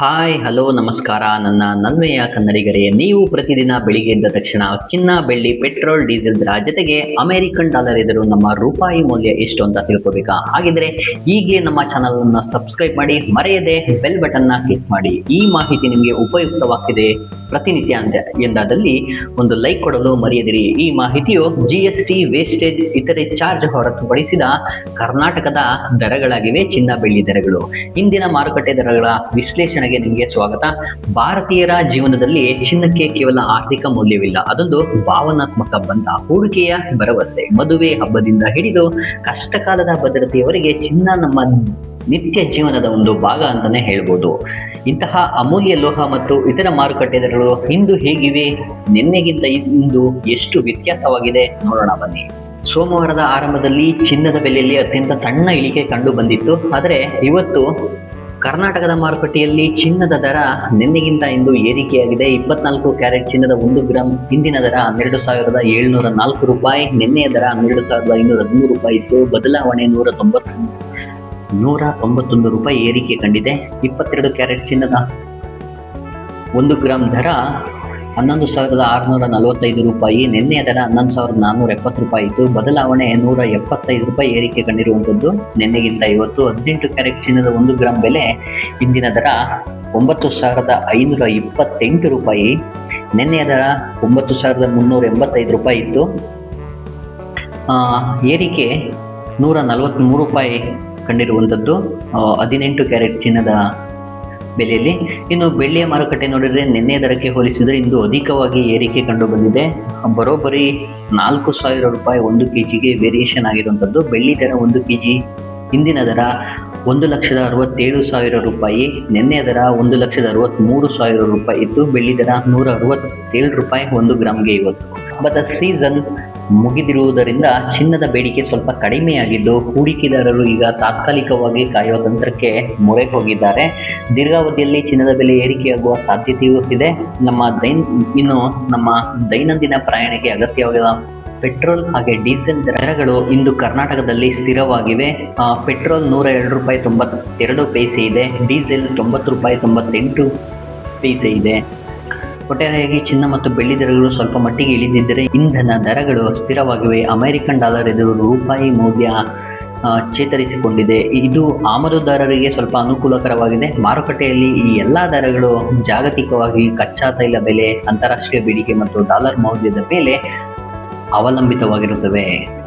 Hi hello ನಮಸ್ಕಾರ. ನನ್ನ ನನ್ಮೆಯ ಕನ್ನಡಿಗರೇ, ನೀವು ಪ್ರತಿದಿನ ಬೆಳಿಗ್ಗೆ ಎದ್ದ ತಕ್ಷಣ ಚಿನ್ನ, ಬೆಳ್ಳಿ, ಪೆಟ್ರೋಲ್, ಡೀಸೆಲ್ ದರ ಜೊತೆಗೆ ಅಮೆರಿಕನ್ ಡಾಲರ್ ಎದುರು ನಮ್ಮ ರೂಪಾಯಿ ಮೌಲ್ಯ ಎಷ್ಟು ಅಂತ ತಿಳ್ಕೋಬೇಕಾ? ಹಾಗಿದ್ರೆ ಹೀಗೆ ನಮ್ಮ ಚಾನಲ್ ಅನ್ನು ಸಬ್ಸ್ಕ್ರೈಬ್ ಮಾಡಿ, ಮರೆಯದೆ ಬೆಲ್ ಬಟನ್ನ ಕ್ಲಿಕ್ ಮಾಡಿ. ಈ ಮಾಹಿತಿ ನಿಮಗೆ ಉಪಯುಕ್ತವಾಗಿದೆ ಪ್ರತಿನಿತ್ಯ ಅಂತ ಎಂದಾದಲ್ಲಿ ಒಂದು ಲೈಕ್ ಕೊಡಲು ಮರೆಯದಿರಿ. ಈ ಮಾಹಿತಿಯು ಜಿ ಎಸ್ ಟಿ ವೇಸ್ಟೇಜ್ ಇತರೆ ಚಾರ್ಜ್ ಹೊರತುಪಡಿಸಿದ ಕರ್ನಾಟಕದ ದರಗಳಾಗಿವೆ, ಚಿನ್ನ, ಬೆಳ್ಳಿ ದರಗಳು. ಇಂದಿನ ಮಾರುಕಟ್ಟೆ ದರಗಳ ವಿಶ್ಲೇಷಣೆಗೆ ನಿಮಗೆ ಸ್ವಾಗತ. ಭಾರತೀಯರ ಜೀವನದಲ್ಲಿ ಚಿನ್ನಕ್ಕೆ ಕೇವಲ ಆರ್ಥಿಕ ಮೌಲ್ಯವಿಲ್ಲ. ಅದೊಂದು ಭಾವನಾತ್ಮಕ ಬಂಧ ಹೂಡಿಕೆಯ ಭರವಸೆ. ಮದುವೆ ಹಬ್ಬದಿಂದ ಹಿಡಿದು ಕಷ್ಟಕಾಲದ ಭದ್ರತೆಯವರೆಗೆ ಚಿನ್ನ ನಮ್ಮ ನಿತ್ಯ ಜೀವನದ ಒಂದು ಭಾಗ ಅಂತಾನೆ ಹೇಳ್ಬೋದು. ಇಂತಹ ಅಮೂಲ್ಯ ಲೋಹ ಮತ್ತು ಇತರ ಮಾರುಕಟ್ಟೆ ದರಗಳು ಇಂದು ಹೇಗಿವೆ? ನಿನ್ನೆಗಿಂತ ಇಂದು ಎಷ್ಟು ವ್ಯತ್ಯಾಸವಾಗಿದೆ? ನೋಡೋಣ ಬನ್ನಿ. ಸೋಮವಾರದ ಆರಂಭದಲ್ಲಿ ಚಿನ್ನದ ಬೆಲೆಯಲ್ಲಿ ಅತ್ಯಂತ ಸಣ್ಣ ಇಳಿಕೆ ಕಂಡು ಬಂದಿತ್ತು. ಆದರೆ ಇವತ್ತು ಕರ್ನಾಟಕದ ಮಾರುಕಟ್ಟೆಯಲ್ಲಿ ಚಿನ್ನದ ದರ ನಿನ್ನೆಗಿಂತ ಇಂದು ಏರಿಕೆಯಾಗಿದೆ. ಇಪ್ಪತ್ನಾಲ್ಕು ಕ್ಯಾರೆಟ್ ಚಿನ್ನದ ಒಂದು ಗ್ರಾಮ್ ಇಂದಿನ ದರ ಹನ್ನೆರಡು ಸಾವಿರದ ಏಳ್ನೂರ ನಾಲ್ಕು ರೂಪಾಯಿ, ನಿನ್ನೆಯ ದರ ಹನ್ನೆರಡು ಸಾವಿರದ ಐನೂರ ಹದಿಮೂರು ರೂಪಾಯಿ ಇತ್ತು. ಬದಲಾವಣೆ ನೂರ ತೊಂಬತ್ತು ನೂರ ತೊಂಬತ್ತೊಂದು ರೂಪಾಯಿ ಏರಿಕೆ ಕಂಡಿದೆ. ಇಪ್ಪತ್ತೆರಡು ಕ್ಯಾರೆಟ್ ಚಿನ್ನದ ಒಂದು ಗ್ರಾಮ್ ದರ ಹನ್ನೊಂದು ಸಾವಿರದ ಆರುನೂರ ನಲವತ್ತೈದು ರೂಪಾಯಿ ನಿನ್ನೆಯ ದರ ಹನ್ನೊಂದು ಸಾವಿರದ ನಾನ್ನೂರ ಎಪ್ಪತ್ತು ರೂಪಾಯಿ ಇತ್ತು. ಬದಲಾವಣೆ ನೂರ ಎಪ್ಪತ್ತೈದು ರೂಪಾಯಿ ಏರಿಕೆ ಕಂಡಿರುವಂಥದ್ದು. ನಿನ್ನೆಗಿಂತ ಇವತ್ತು ಹದಿನೆಂಟು ಕ್ಯಾರೆಟ್ ಚಿನ್ನದ ಒಂದು ಗ್ರಾಮ್ ಬೆಲೆ. ಇಂದಿನ ದರ ಒಂಬತ್ತು ಸಾವಿರದ ಐನೂರ ಇಪ್ಪತ್ತೆಂಟು ರೂಪಾಯಿ. ನಿನ್ನೆಯ ದರ ಒಂಬತ್ತು ಸಾವಿರದ ಮುನ್ನೂರ ಎಂಬತ್ತೈದು ರೂಪಾಯಿ ಇತ್ತು. ಏರಿಕೆ ನೂರ ನಲವತ್ತ್ಮೂರು ರೂಪಾಯಿ ಕಂಡಿರುವಂಥದ್ದು. ಹದಿನೆಂಟು ಕ್ಯಾರೆಟ್ ಚಿನ್ನದ ಬೆಲೆಯಲ್ಲಿ. ಇನ್ನು ಬೆಳ್ಳಿಯ ಮಾರುಕಟ್ಟೆ ನೋಡಿದರೆ ನಿನ್ನೆ ದರಕ್ಕೆ ಹೋಲಿಸಿದರೆ ಇಂದು ಅಧಿಕವಾಗಿ ಏರಿಕೆ ಕಂಡು ಬಂದಿದೆ. ಬರೋಬ್ಬರಿ ನಾಲ್ಕು ಸಾವಿರ ರೂಪಾಯಿ ಒಂದು ಕೆ ಜಿಗೆ ವೇರಿಯೇಷನ್ ಆಗಿರುವಂಥದ್ದು ಬೆಳ್ಳಿ ದರ ಒಂದು ಕೆ ಜಿ ಹಿಂದಿನ ದರ ಒಂದು ಲಕ್ಷದ ಅರವತ್ತೇಳು ಸಾವಿರ ರೂಪಾಯಿ, ನಿನ್ನೆ ದರ ಒಂದು ಲಕ್ಷದ ಅರವತ್ತ್ಮೂರು ಸಾವಿರ ರೂಪಾಯಿ ಇತ್ತು. ಬೆಳ್ಳಿ ದರ ನೂರ ಅರವತ್ತೇಳು ರೂಪಾಯಿ ಒಂದು ಗ್ರಾಮ್ಗೆ ಇವತ್ತು. ಬಟ್ ಸೀಸನ್ ಮುಗಿದಿರುವುದರಿಂದ ಚಿನ್ನದ ಬೇಡಿಕೆ ಸ್ವಲ್ಪ ಕಡಿಮೆಯಾಗಿದ್ದು ಹೂಡಿಕೆದಾರರು ಈಗ ತಾತ್ಕಾಲಿಕವಾಗಿ ಕಾಯುವ ತಂತ್ರಕ್ಕೆ ಮೊರೆ ಹೋಗಿದ್ದಾರೆ ದೀರ್ಘಾವಧಿಯಲ್ಲಿ ಚಿನ್ನದ ಬೆಲೆ ಏರಿಕೆಯಾಗುವ ಸಾಧ್ಯತೆಯೂ ಇದೆ. ನಮ್ಮ ದೈನ್, ಇನ್ನು ನಮ್ಮ ದೈನಂದಿನ ಪ್ರಯಾಣಕ್ಕೆ ಅಗತ್ಯವಾದ ಪೆಟ್ರೋಲ್ ಹಾಗೆ ಡೀಸೆಲ್ ದರಗಳು ಇಂದು ಕರ್ನಾಟಕದಲ್ಲಿ ಸ್ಥಿರವಾಗಿವೆ. ಪೆಟ್ರೋಲ್ ನೂರ ಎರಡು ರೂಪಾಯಿ ತೊಂಬತ್ತೆರಡು ಪೈಸೆ ಇದೆ. ಡೀಸೆಲ್ ತೊಂಬತ್ತು ರೂಪಾಯಿ ತೊಂಬತ್ತೆಂಟು ಪೈಸೆ ಇದೆ. ಒಟ್ಟಾರೆಯಾಗಿ ಚಿನ್ನ ಮತ್ತು ಬೆಳ್ಳಿ ದರಗಳು ಸ್ವಲ್ಪ ಮಟ್ಟಿಗೆ ಇಳಿದಿದ್ದರೆ ಇಂಧನ ದರಗಳು ಸ್ಥಿರವಾಗಿವೆ. ಅಮೆರಿಕನ್ ಡಾಲರ್ ಎದುರು ರೂಪಾಯಿ ಮೌಲ್ಯ ಚೇತರಿಸಿಕೊಂಡಿದೆ. ಇದು ಆಮದುದಾರರಿಗೆ ಸ್ವಲ್ಪ ಅನುಕೂಲಕರವಾಗಿದೆ. ಮಾರುಕಟ್ಟೆಯಲ್ಲಿ ಈ ಎಲ್ಲ ದರಗಳು ಜಾಗತಿಕವಾಗಿ ಕಚ್ಚಾ ತೈಲ ಬೆಲೆ, ಅಂತಾರಾಷ್ಟ್ರೀಯ ಬೇಡಿಕೆ ಮತ್ತು ಡಾಲರ್ ಮೌಲ್ಯದ ಮೇಲೆ ಅವಲಂಬಿತವಾಗಿರುತ್ತವೆ.